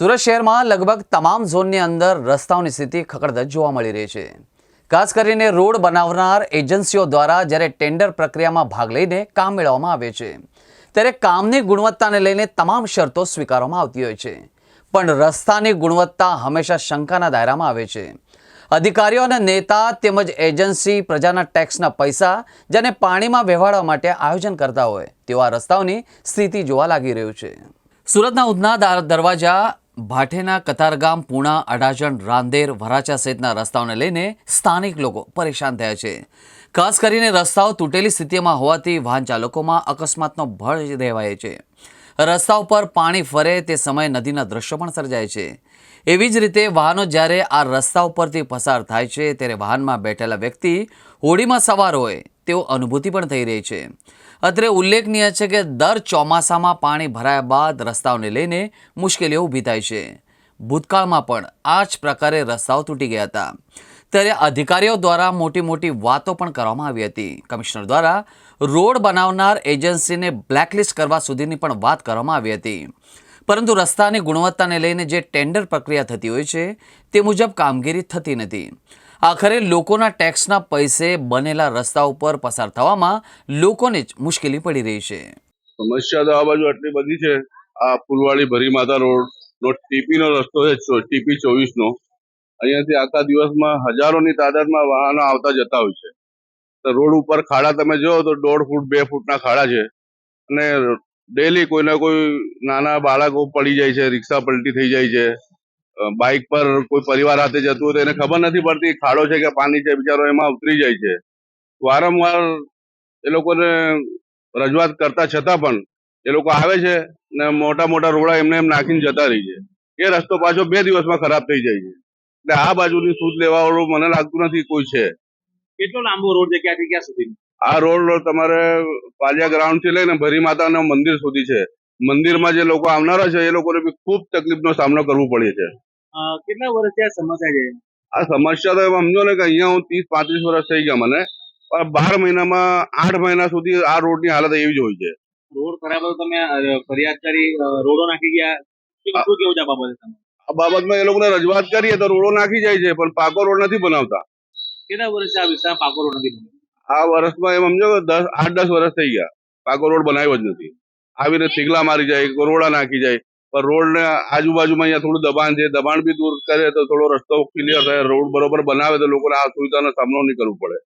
સુરત શહેરમાં લગભગ તમામ ઝોનની અંદર રસ્તાઓની સ્થિતિ ખકડધજ જોવા મળી રહી છે. ખાસ કરીને રોડ બનાવનાર એજન્સીઓ દ્વારા જ્યારે ટેન્ડર પ્રક્રિયામાં ભાગ લઈને કામ મેળવવામાં આવે છે, ત્યારે કામની ગુણવત્તાને લઈને તમામ શરતો સ્વીકારવામાં આવતી હોય છે. પણ રસ્તાની ગુણવત્તા હંમેશા શંકાના દાયરામાં આવે છે. અધિકારીઓ અને નેતા તેમજ એજન્સી પ્રજાના ટેક્સના પૈસા જેને પાણીમાં વહેવાડવા માટે આયોજન કરતા હોય, તેવા રસ્તાઓની સ્થિતિ જોવા લાગી રહ્યું છે. સુરતના ઉધના દરવાજા ભાઠેના કતારગામ પૂણા, અડાજણ, રાંદેર, વરાછા સહિતના રસ્તાઓને લઈને સ્થાનિક લોકો પરેશાન થયા છે. ખાસ કરીને રસ્તાઓ તૂટેલી સ્થિતિમાં હોવાથી વાહન ચાલકોમાં અકસ્માતનો ભય રહેવાય છે. રસ્તા ઉપર પાણી ફરે તે સમયે નદીના દ્રશ્યો પણ સર્જાય છે. એવી જ રીતે વાહનો જ્યારે આ રસ્તા ઉપરથી પસાર થાય છે, ત્યારે વાહનમાં બેઠેલા વ્યક્તિ હોડીમાં સવાર હોય તેવો અનુભૂતિ પણ થઈ રહી છે. અત્રે ઉલ્લેખનીય છે કે દર ચોમાસામાં પાણી ભરાયા બાદ રસ્તાઓને લઈને મુશ્કેલીઓ ઊભી થાય છે. ભૂતકાળમાં પણ આ જ પ્રકારે રસ્તાઓ તૂટી ગયા હતા. ત્યારે અધિકારીઓ દ્વારા મોટી મોટી વાતો પણ કરવામાં આવી હતી. કમિશનર દ્વારા રોડ બનાવનાર એજન્સીને બ્લેકલિસ્ટ કરવા સુધીની પણ વાત કરવામાં આવી હતી. પરંતુ રસ્તાની ગુણવત્તાને લઈને જે ટેન્ડર પ્રક્રિયા થતી હોય છે, તે મુજબ કામગીરી થતી નથી. આખરે લોકોના ટેક્સના પૈસે બનેલા રસ્તા ઉપર પસાર થવામાં લોકોને જ મુશ્કેલી પડી રહી છે. સમસ્યા તો આ બાજુ આટલી બધી છે. આ ફૂલવાડી ભરી માતા રોડ નો ટીપી નો રસ્તો છે ટીપી ચોવીસ નો અહીંયાથી આખા દિવસમાં હજારોની તાદાદમાં વાહનો આવતા જતા હોય છે. તો રોડ ઉપર ખાડા તમે જો તો દોઢ ફૂટ, બે ફૂટના ખાડા છે. અને ડેલી કોઈને કોઈ નાના બાળકો પડી જાય છે, રિક્ષા પલટી થઈ જાય છે. બાઇક પર કોઈ પરિવાર સાથે જતું હોય તો એને ખબર નથી પડતી ખાડો છે કે પાણી છે બિચારો એમાં ઉતરી જાય છે. વારંવાર એ લોકોને રજૂઆત કરતા છતાં પણ એ લોકો આવે છે ને મોટા મોટા રોડા એમને એમ નાખીને જતા રહી છે. એ રસ્તો પાછો બે દિવસમાં ખરાબ થઈ જાય છે. એટલે આ બાજુની સૂદ લેવા વાળું મને લાગતું નથી કોઈ છે. કેટલો લાંબો રોડ છે? ક્યાંથી ક્યાં સુધી? આ રોડ તમારે પાલિયા ગ્રાઉન્ડથી લઈને ભરી માતાના મંદિર સુધી છે. મંદિરમાં જે લોકો આવનારા છે એ લોકોને બી ખૂબ તકલીફનો સામનો કરવો પડે છે. કેટલા વર્ષથી આ સમસ્યા છે? આ સમસ્યા તો સમજો ને કે અહીંયા હું ત્રીસ પાંત્રીસ વર્ષ થઈ ગયા મને. પણ બાર મહિનામાં આઠ મહિના સુધી આ રોડની હાલત એવી જ હોય છે. રોડ ખરાબ હતો તમે ફરિયાદ કરી રોડો નાખી ગયા. શું કેવું છે આ બાબતે તમે? આ બાબતમાં એ લોકોને રજૂઆત કરીએ તો રોડો નાખી જાય છે પણ પાકો રોડ નથી બનાવતા. કેટલા વર્ષ આ વિસ્તાર પાકો રોડ નથી આ વર્ષમાં એમ સમજો દસ આઠ દસ વર્ષ થઈ ગયા. પાકો રોડ બનાવ્યો જ નથી. આવીને થીગલા મારી જાય રોડા નાખી જાય. પણ રોડ ને આજુબાજુમાં અહીંયા થોડું દબાણ છે. દબાણ બી દૂર કરે તો થોડો રસ્તો ક્લિયર થાય રોડ બરોબર બનાવે તો લોકોને આ સુવિધાનો સામનો નહીં કરવો પડે.